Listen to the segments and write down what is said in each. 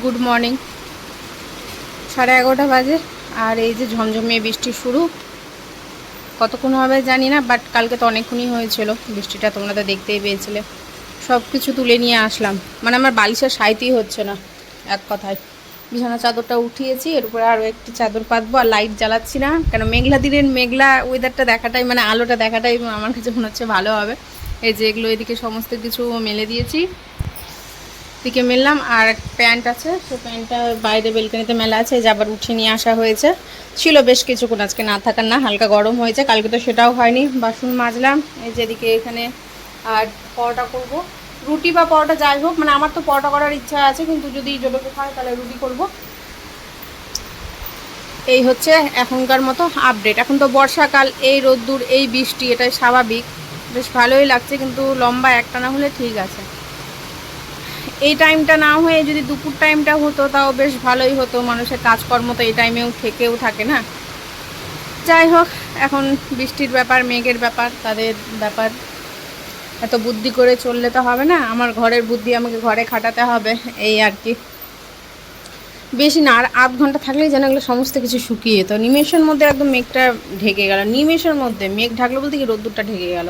Good morning. সাড়ে এগারোটা বাজে আর এই যে ঝমঝমিয়ে বৃষ্টি শুরু। কতক্ষণ হবে জানি না বাট কালকে তো অনেকক্ষণই হয়েছিল। বৃষ্টিটা তোমরা তো দেখতেই পেয়েছিলে। সব কিছু তুলে নিয়ে আসলাম। মানে আমার বালিশের সাইতেই হচ্ছে না, এক কথায়। বিছানা চাদরটা উঠিয়েছি, এর উপরে আরও একটি চাদর পাতবো আর লাইট জ্বালাচ্ছি না। কেন মেঘলা দিনের মেঘলা ওয়েদারটা দেখাটাই মানে আলোটা দেখাটাই আমার কাছে মনে হচ্ছে ভালো হবে। এই যে এগুলো এদিকে সমস্ত কিছু মেলে দিয়েছি। দিকে মেললাম, আর প্যান্ট আছে, সে প্যান্টটা বাইরে বেলকানিতে মেলা আছে যে আবার উঠিয়ে নিয়ে আসা হয়েছে। ছিল বেশ কিছুক্ষণ, আজকে না থাকার না, হালকা গরম হয়েছে, কালকে তো সেটাও হয়নি, বাসন মাজলাম, এই যেদিকে এখানে আর পরোটা করব। রুটি বা পরোটা যাই হোক মানে আমার তো পরোটা করার ইচ্ছা আছে, কিন্তু যদি জলকে খায় তাহলে রুটি করব। এই হচ্ছে এখনকার মতো আপডেট এখন তো বর্ষাকাল, এই রোদ্দুর, এই বৃষ্টি, এটাই স্বাভাবিক। বেশ ভালোই লাগছে, কিন্তু লম্বা একটা না হলে ঠিক আছে। এই টাইমটা না হয়ে যদি দুপুর টাইমটা হতো, তাও বেশ ভালোই হতো। মানুষের কাজকর্ম তো এই টাইমেও থেকেও থাকে না। যাই হোক, এখন বৃষ্টির ব্যাপার, মেঘের ব্যাপার, তাদের ব্যাপার। এত বুদ্ধি করে চললে তো হবে না। আমার ঘরের বুদ্ধি আমাকে ঘরে খাটাতে হবে, এই আর কি। বেশি না, আর আধ ঘণ্টা থাকলেই যেন এগুলো সমস্ত কিছু শুকিয়ে যেত। নিমেষের মধ্যে একদম মেঘটা ঢেকে গেল। নিমেষের মধ্যে মেঘ ঢাকলো বলতে কি, রোদ্দুরটা ঢেকে গেল।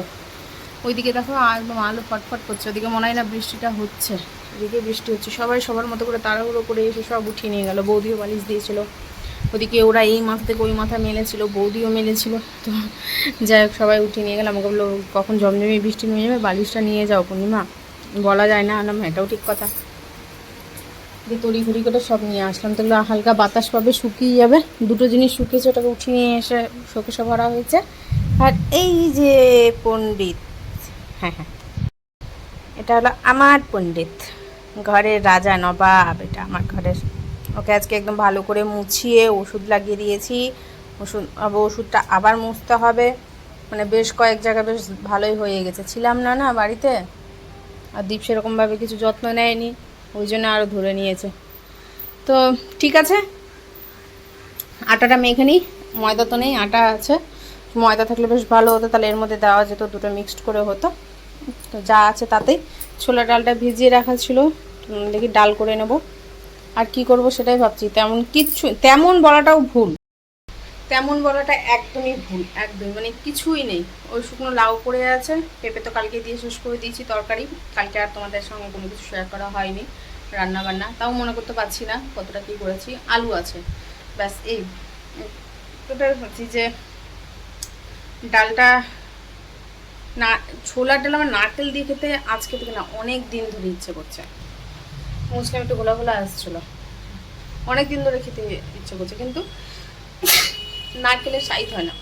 ওইদিকে দেখো একদম আলো ফটফট করছে ওদিকে মনে হয় না বৃষ্টিটা হচ্ছে। এদিকে বৃষ্টি হচ্ছে, সবাই সবার মতো করে তাড়াহুড়ো করে এসে সব উঠিয়ে নিয়ে গেল, বৌদিও বালিশ দিয়েছিল। ওদিকে ওরা এই মাথা থেকে ওই মাথা মেলেছিল, বৌদিও মেলেছিল। তো যাই হোক, সবাই উঠিয়ে নিয়ে গেলাম আমাকে বলল, কখন জমজমে বৃষ্টি নিয়ে যাবে? বালিশটা নিয়ে যাও পূর্ণিমা। বলা যায় না, আলাম, এটাও ঠিক কথা। দিয়ে তড়ি ঘড়ি করে সব নিয়ে আসলাম। তো হালকা বাতাস পাবে, শুকিয়ে যাবে। দুটো জিনিস শুকিয়েছে, ওটাকে উঠিয়ে নিয়ে এসে শোকেশে ভরা হয়েছে। আর এই যে পণ্ডিত হ্যাঁ হ্যাঁ। এটা হলো আমার পণ্ডিত, ঘরের রাজা নবাব এটা আমার ঘরের। ওকে আজকে একদম ভালো করে মুছিয়ে ওষুধ লাগিয়ে দিয়েছি। ওষুধ ওষুধটা আবার মুছতে হবে। মানে বেশ কয়েক জায়গা বেশ ভালোই হয়ে গেছে। ছিলাম না না, বাড়িতে। আর দীপ সেরকমভাবে কিছু যত্ন নেয়নি, ওই জন্য আরও ধরে নিয়েছে। তো ঠিক আছে। আটাটা মেখে নিই ময়দা তো নেই, আটা আছে। ময়দা থাকলে বেশ ভালো হতো, তাহলে এর মধ্যে দেওয়া যেত দুটো মিক্সড করে হতো। তো যা আছে তাতেই। ছোলা ডালটা ভিজিয়ে রাখা ছিল। দেখি ডাল করে নেব। আর কি করব সেটাই ভাবছি। তেমন কিচ্ছু, তেমন বলাটাও ভুল। তেমন বলাটা একদমই ভুল, একদমই। মানে কিছুই নেই। ওই শুকনো লাউ পড়ে আছে। পেঁপে তো কালকে দিয়ে শেষ করে দিয়েছি তরকারি। কালকে আর তোমাদের সঙ্গে কোনো কিছু শেয়ার করা হয়নি রান্না বান্না তাও মনে করতে পারছি না কতটা কী করেছি। আলু আছে। ব্যাস এই। টোটাল ভাবছি যে ডালটা না, ছোলার ডাল আমার নারকেল দিয়ে খেতে আজকে থেকে না অনেক দিন ধরে ইচ্ছে করছে। মুসলিম একটু ঘোলা ঘোলা আসছিল। অনেক দিন ধরে খেতে ইচ্ছে করছে, কিন্তু নারকেলের সাইজ হয় না।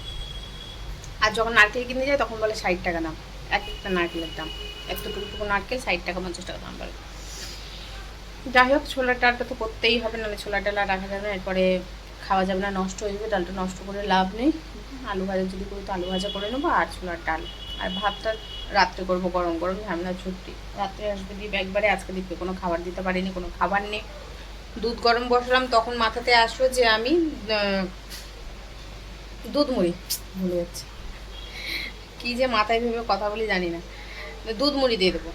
আর যখন নারকেল কিনতে যায়, তখন বলে ষাট টাকা দাম। এক একটা নারকেলের দাম। একটা টুকটুকু নারকেল, ষাট টাকা, পঞ্চাশ টাকা দাম বলে। যাই হোক, ছোলার ডালটা তো করতেই হবে, নাহলে ছোলার ডাল আর রাখা যাবে না। এরপরে খাওয়া যাবে না, নষ্ট হয়ে যাবে, ডালটা নষ্ট করে লাভ নেই। আলু ভাজা যদি করি তো আলু ভাজা করে নেব, আর ছোলার ডাল আর ভাতটা রাত্রে করব গরম গরম ঝামেলা ছুটি। রাত্রে আসবে দ্বীপ একবারে, আজকে দ্বীপকে কোনো খাবার দিতে পারিনি, কোনো খাবার নেই। দুধ গরম বসালাম, তখন মাথাতে আসলো যে আমি দুধ মুড়ি। ভুলে যাচ্ছি। কী যে মাথায় ভেবে কথা বলি জানি না। দুধ মুড়ি দিয়ে দেবো।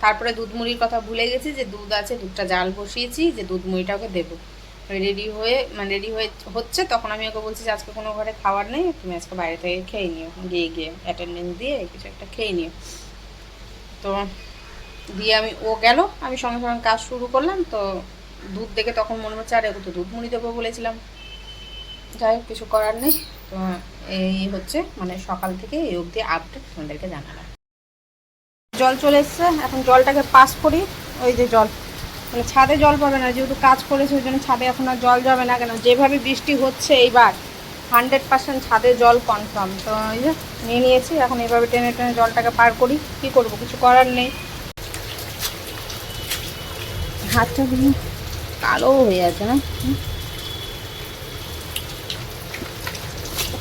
তারপরে দুধ মুড়ির কথা ভুলে গেছি যে দুধ আছে, দুধটা জাল বসিয়েছি, যে দুধ মুড়িটা ওকে দেবো। রেডি হয়ে মানে রেডি হয়ে হচ্ছে, তখন আমি ওকে বলছি যে, আজকে কোনো ঘরে খাবার নেই, তুমি আজকে বাইরে থেকে খেয়ে নিও। গিয়ে গিয়ে অ্যাটেন্ডেন্স দিয়ে কিছু একটা খেয়ে নিও। তো দিয়ে আমি, ও গেল, আমি সঙ্গে সঙ্গে কাজ শুরু করলাম। তো দুধ দেখে তখন মনে হচ্ছে, আরে তো দুধ মুড়ি দেবো বলেছিলাম। যাই হোক, কিছু করার নেই। তো এই হচ্ছে মানে সকাল থেকে এই অবধি আপডেট তোমাদেরকে জানালাম। জল চলে এসছে, এখন জলটাকে পাস করি। ওই যে জল। মানে ছাদে জল পাবে না, যেহেতু কাজ করেছে, ওই জন্য ছাদে এখন আর জল যাবে না কেন? যেভাবে বৃষ্টি হচ্ছে এইবার হান্ড্রেড পার্সেন্ট ছাদে জল কনফার্ম তো এই যে, নিয়ে নিয়েছি, এখন এইভাবে টেনে টেনে জলটাকে পার করি, কি করব? কিছু করার নেই। হাতটা কালো হয়ে আছে না।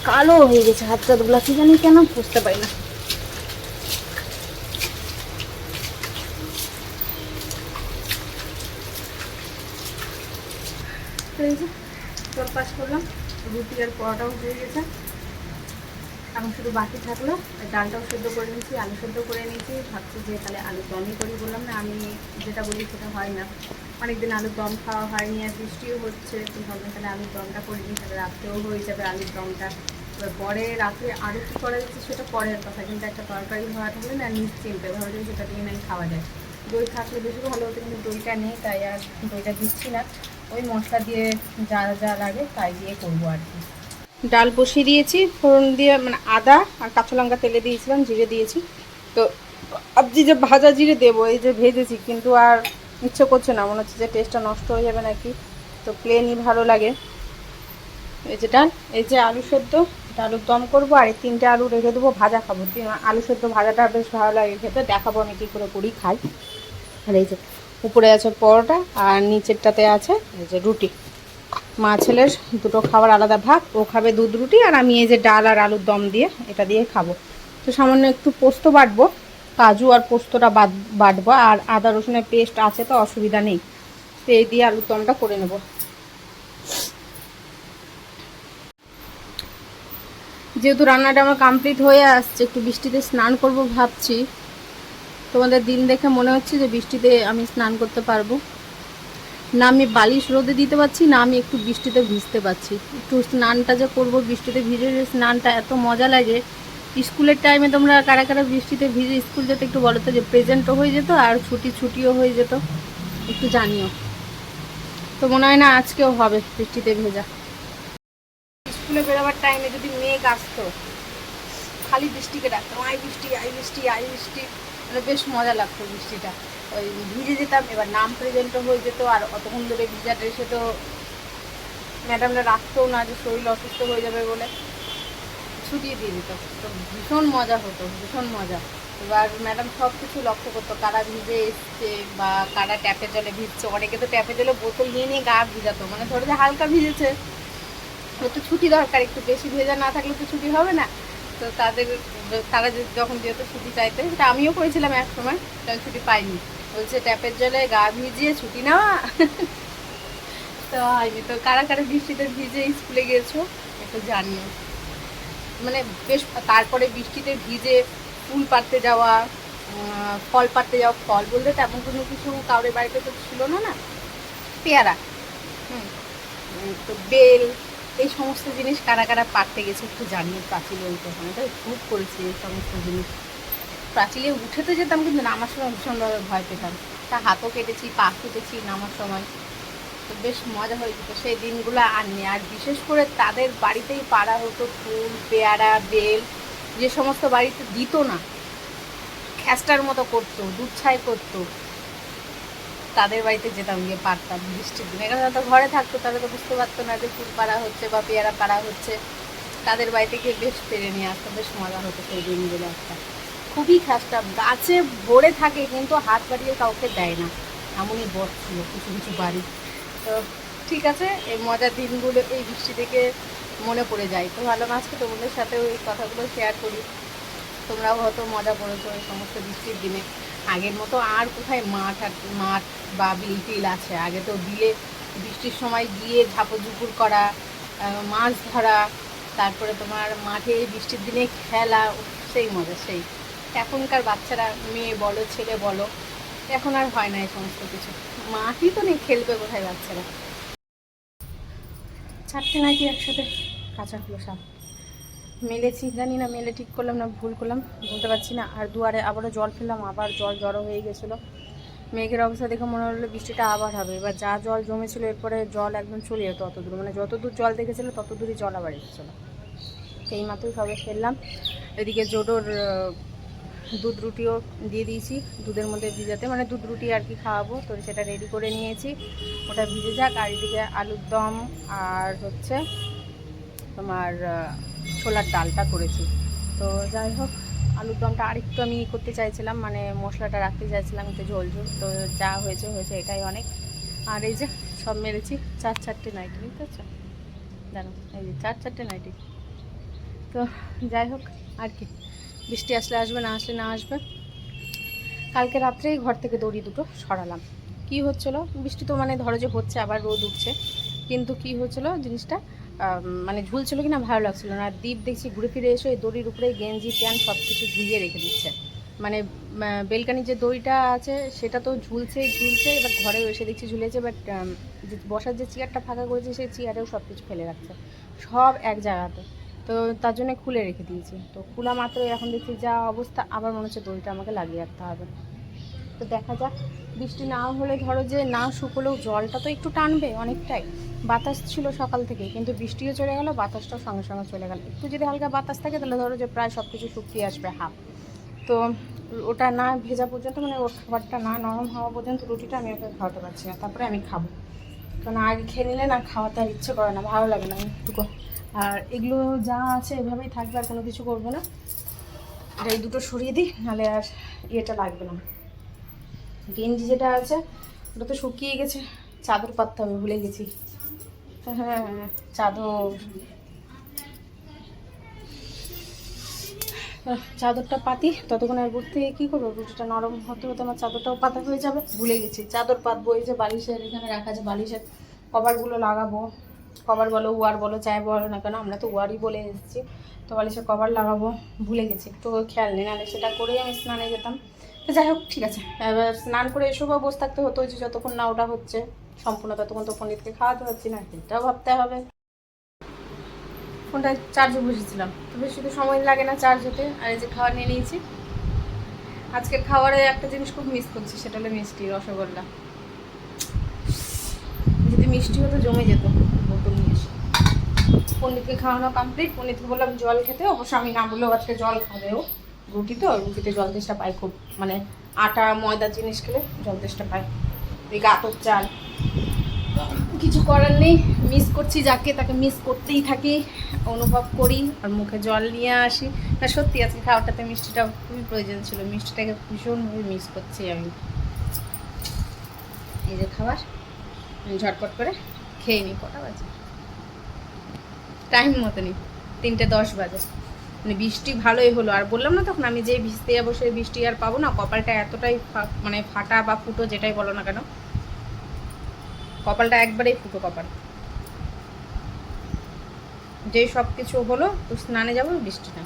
কালো হয়ে গেছে হাত টাতগুলো কি জানি কেন? বুঝতে পারি না। তো এই করলাম। রুটি আর পরোটাও হয়ে গেছে। এখন শুধু বাকি থাকল ডালটাও সেদ্ধ করে নিয়েছি, আলু সেদ্ধ করে নিয়েছি। ভাবছি যে তাহলে আলু দমই করি বললাম না, আমি যেটা বলি সেটা হয় না। অনেকদিন আলুর দম খাওয়া হয়নি, আর বৃষ্টিও হচ্ছে, তো ভাবলাম তাহলে আলুর দমটা করে নিই, তাহলে রাত্রেও হয়ে যাবে আলুর দমটা। এবার পরে রাত্রে আরও কী করা যাচ্ছে সেটা পরের কথা, কিন্তু একটা তরকারি হওয়া থাকলে না নিশ্চিন্তে ভাবলাম সেটা দিয়ে নাই খাওয়া যায়। দই থাকলে বেশি ভালো হতো, কিন্তু দইটা নেই, তাই আর দইটা দিচ্ছি না। ওই মশলা দিয়ে যা যা লাগে তাই দিয়ে করব আর কি। ডাল বসিয়ে দিয়েছি, ফোড়ন দিয়ে মানে আদা আর কাঁচা লঙ্কা তেলে দিয়েছিলাম, জিরে দিয়েছি। তো ভাবছি যে ভাজা জিরে দেবো, এই যে ভেজেছি, কিন্তু আর ইচ্ছে করছে না, মনে হচ্ছে যে টেস্টটা নষ্ট হয়ে যাবে নাকি। তো প্লেনই ভালো লাগে। এই যে ডাল, এই যে আলু সেদ্ধ, এটা আলুর দম করব, আর এই তিনটে আলু রেখে দেবো, ভাজা খাব। আলু সেদ্ধ ভাজাটা বেশ ভালো লাগে খেতে, দেখাবো আমি কী করে করি, খাই। আর এই যে উপরে আছে পরোটা আর নিচেরটাতে আছে এই যে রুটি। মা ছেলের দুটো খাবার আলাদা ভাগ ও খাবে দুধ রুটি আর আমি এই যে ডাল আর আলুর দম দিয়ে এটা দিয়ে খাব। তো সামান্য একটু পোস্ত বাটবো, কাজু আর পোস্তটা বাট বাটবো আর আদা রসুনের পেস্ট আছে তো অসুবিধা নেই। তো এই দিয়ে আলুর দমটা করে নেব। যেহেতু রান্নাটা আমার কমপ্লিট হয়ে আসছে, একটু বৃষ্টিতে স্নান করব ভাবছি। তোমাদের দিন দেখে মনে হচ্ছে যে বৃষ্টিতে আমি স্নান করতে পারব। না আমি বালিশ রোদে দিতে পারছি, না আমি একটু বৃষ্টিতে ভিজতে পারছি। একটু স্নানটা যে করব, বৃষ্টিতে ভিজে যে স্নানটা এত মজা লাগে। স্কুলের টাইমে তোমরা কারা কারা বৃষ্টিতে ভিজে স্কুল যেতে একটু বলো তো, যে প্রেজেন্টও হয়ে যেত আর ছুটি ছুটিও হয়ে যেত। একটু জানিও। তো মনে হয় না আজকেও হবে বৃষ্টিতে ভেজা। স্কুলে বেরোবার টাইমে যদি মেঘ আসতো, খালি বৃষ্টিকে ডাকতাম আই বৃষ্টি আই বৃষ্টি আই বৃষ্টি। মানে বেশ মজা লাগতো বৃষ্টিটা ওই ভিজে যেতাম, এবার নাম প্রেজেন্টও হয়ে যেত, আর অতক্ষণ ধরে ভিজা ড্রেসে তো ম্যাডামরা রাখতেও না, যে শরীর অসুস্থ হয়ে যাবে বলে। ছুটিয়ে দিয়ে দিত। তো ভীষণ মজা হতো, ভীষণ মজা। এবার ম্যাডাম সব কিছু লক্ষ্য করতো, কারা ভিজে এসছে বা কারা ট্যাপে জলে ভিজছে। অনেকে তো ট্যাপে জলে বোতল নিয়ে নিয়ে গা ভিজাতো মানে ধরো যে হালকা ভিজেছে। তো ছুটি দরকার, একটু বেশি ভেজা না থাকলে তো ছুটি হবে না। তো তাদের, তারা যখন যেহেতু ছুটি চাইতে, সেটা আমিও করেছিলাম এক সময় তখন ছুটি পাইনি। বলছে, ট্যাপের জলে গা ভিজিয়ে ছুটি নেওয়া। তো হয়নি। তো কারা কারা বৃষ্টিতে ভিজে স্কুলে গেছো একটু জানিও। মানে বেশ, তারপরে বৃষ্টিতে ভিজে ফুল পাড়তে যাওয়া ফল পাড়তে যাওয়া, ফল বলতে তেমন কোনো কিছু কাউরের বাড়িতে তো ছিল না না? পেয়ারা। হুম। তো বেল এই সমস্ত জিনিস কারা কারা পারতে গেছে একটু জানিয়ে প্রাচীলে উঠে। আমি তো খুব করেছি এই সমস্ত জিনিস। প্রাচীলে উঠে তো যেতাম, কিন্তু নামার সময় ভীষণভাবে ভয় পেতাম। তা হাতও কেটেছি, পা কেটেছি নামার সময়। তো বেশ মজা হয়ে যেত। সেই দিনগুলো আর নেই। আর বিশেষ করে তাদের বাড়িতেই পাড়া হতো, ফুল, পেয়ারা, বেল, যে সমস্ত বাড়িতে দিত না। খ্যাস্টার মতো করতো, দুধ ছাই করতো। তাদের বাড়িতে যেতাম, গিয়ে পারতাম বৃষ্টির দিনে। এখানে তো ঘরে থাকতো, তারা তো বুঝতে পারতো না যে ফুল পাড়া হচ্ছে বা পেয়ারা পাড়া হচ্ছে। তাদের বাড়িতে গিয়ে বেশ পেরে নিয়ে আসতো বেশ মজা হতো সেই দিনগুলো একটা। খুবই খ্যাস্টা গাছে ভরে থাকে কিন্তু হাত বাড়িয়ে কাউকে দেয় না। এমনই বর ছিল কিছু কিছু বাড়ি। তো ঠিক আছে, এই মজার দিনগুলো, এই বৃষ্টি থেকে মনে পড়ে যায়। তো ভালো আজকে তোমাদের সাথেও এই কথাগুলো শেয়ার করি। তোমরাও হয়তো মজা করেছ এই সমস্ত বৃষ্টির দিনে। আগের মতো আর কোথায় মাঠ আর মাঠ বা বিল টিল আছে? আগে তো বিলে বৃষ্টির সময় গিয়ে ঝাপড় করা মাছ ধরা, তারপরে তোমার মাঠে বৃষ্টির দিনে খেলা, সেই মজা, সেই। এখনকার বাচ্চারা, মেয়ে বলো, ছেলে বলো, এখন আর হয় না এই সমস্ত কিছু। মাঠই তো নেই, খেলবে কোথায় বাচ্চারা? চারটে নাকি একসাথে কাঁচাগুলো সব মেলেছি জানি না, মেলে ঠিক করলাম না, ভুল করলাম, বলতে পারছি না। আর দুয়ারে আবারও জল ফেললাম, আবার জল জড়ো হয়ে গেছিল। মেঘের অবস্থা দেখে মনে হলো বৃষ্টিটা আবার হবে। এবার যা জল জমেছিল, এরপরে জল একদম চলে যেত তত দূর। মানে যত দূর জল দেখেছিলো, তত দূরই জল আবার এসেছিল। সেই মাত্রই সবে ফেললাম। এদিকে জোডোর দুধ রুটিও দিয়ে দিয়েছি। দুধের মধ্যে ভিজাতে মানে দুধ রুটি আর কি খাওয়াবো। তো সেটা রেডি করে নিয়েছি। ওটা ভিজে যাক। আর এদিকে আলুর দম আর হচ্ছে তোমার ছোলার ডালটা করেছি। তো যাই হোক, আলুর দমটা আরেকটু আমি করতে চাইছিলাম মানে মশলাটা রাখতে চাইছিলাম একটু ঝোল ঝোল। তো যা হয়েছে হয়েছে এটাই অনেক। আর এই যে সব মেরেছি, চার চারটে নাইটি, বুঝতে পারছ? জানো এই যে চার চারটে নাইটি। তো যাই হোক, আর কি। বৃষ্টি আসলে আসবে, না আসলে না আসবে। কালকে রাত্রেই ঘর থেকে দড়ি দুটো সরালাম। কি হচ্ছিল? বৃষ্টি তো মানে ধরো যে হচ্ছে, আবার রোদ উঠছে। কিন্তু কি হচ্ছিল জিনিসটা? মানে ঝুলছিল কিনা ভালো লাগছিল না। আর দ্বীপ দেখছি ঘুরে ফিরে এসে ওই দড়ির উপরে গেঞ্জি, প্যান্ট সব কিছু ঝুলিয়ে রেখে দিচ্ছে। মানে বেলকানির যে দইটা আছে সেটা তো ঝুলছে ঝুলছে, এবার ঘরে এসে দেখছি ঝুলেছে বাট যে বসার যে চেয়ারটা ফাঁকা করেছে সেই চেয়ারেও সব কিছু ফেলে রাখছে। সব এক জায়গাতে। তো তার জন্য খুলে রেখে দিয়েছি। তো খোলা মাত্র এখন দেখছি যা অবস্থা, আবার মনে হচ্ছে দইটা আমাকে লাগিয়ে রাখতে হবে। তো দেখা যাক। বৃষ্টি না হলে ধরো যে না শুকলেও জলটা তো একটু টানবে অনেকটাই। বাতাস ছিল সকাল থেকে কিন্তু বৃষ্টিও চলে গেল, বাতাসটাও সঙ্গে সঙ্গে চলে গেল। একটু যদি হালকা বাতাস থাকে তাহলে ধরো যে প্রায় সব কিছু শুকিয়ে আসবে হাফ। তো ওটা না ভেজা পর্যন্ত মানে ওর খাবারটা না নরম হওয়া পর্যন্ত রুটিটা আমি ওকে খাওয়াতে পারছি না, তারপরে আমি খাব। কারণ আগে খেয়ে নিলে না খাওয়াতে আর ইচ্ছে করে না, ভালো লাগে না একটুকু। আর এগুলো যা আছে এভাবেই থাকবে, আর কোনো কিছু করব না। এটা এই দুটো সরিয়ে দিই, নাহলে আর ইয়েটা লাগবে না। গেঞ্জি যেটা আছে, ওটা তো শুকিয়ে গেছে। চাদর পাততে হবে, ভুলে গেছি। হ্যাঁ চাদর। চাদরটা পাতি, ততক্ষণ আর বুঝতে কী করব? রুটিটা নরম হতে হতে আমার চাদরটাও পাতা হয়ে যাবে, ভুলে গেছি। চাদর পাতবো, এই যে বালিশের, এখানে রাখা আছে বালিশের কভারগুলো লাগাবো। কভার বলো ওয়ার বলো, যাই বলো না কেন, আমরা তো ওয়ারই বলে এসেছি। তো বালিশের কভার লাগাবো, ভুলে গেছি। একটু খেয়াল নেই, নাহলে সেটা করেই আমি স্নানে যেতাম। তো যাই হোক ঠিক আছে। এবার স্নান করে এসব বসে থাকতে হতো যে যতক্ষণ না ওটা হচ্ছে। সম্পূর্ণ ততক্ষণ তো পণ্ডিতকে খাওয়াতে পারছি না সেটাও ভাবতে হবে। ফোনটা চার্জে বসেছিলাম। তো বেশি তো সময় লাগে না চার্জ হতে। আর এই যে খাবার নিয়ে নিয়েছি। আজকের খাবারে একটা জিনিস খুব মিস করছি সেটা হলো মিষ্টি রসগোল্লা। যদি মিষ্টি হতো জমে যেত। বোতল নিয়ে এসে। পণ্ডিতকে খাওয়ানো কমপ্লিট পণ্ডিতকে বললাম জল খেতে। অবশ্য আমি না বললেও আজকে জল খাবেও। রুটি তো রুটিতে জল তেষ্টা পাই খুব মানে আটা, ময়দা জিনিস খেলে জল তেষ্টা পাই এই গাতর চাল। কিছু করার নেই মিস করছি যাকে, তাকে মিস করতেই থাকি, অনুভব করি, আর মুখে জল নিয়ে আসি। না সত্যি, আজকে খাবারটাতে মিষ্টিটা খুবই প্রয়োজন ছিল, মিষ্টিটাকে ভীষণভাবে মিস করছি আমি। এই যে খাবার ঝটপট করে খেয়ে নিই, কটা বাজে? টাইম মতনই তিনটে দশ বাজে। মানে বৃষ্টি ভালোই হলো। আর বললাম না তখন আমি যে ভিজতে যাব সেই বৃষ্টি আর পাবো না, কপালটা এতটাই মানে ফাটা বা ফুটো যেটাই বলো না কেন, কপালটা একবারেই ফুটো কপাল। যে সব কিছু হলো, তো স্নানে যাব, বৃষ্টি না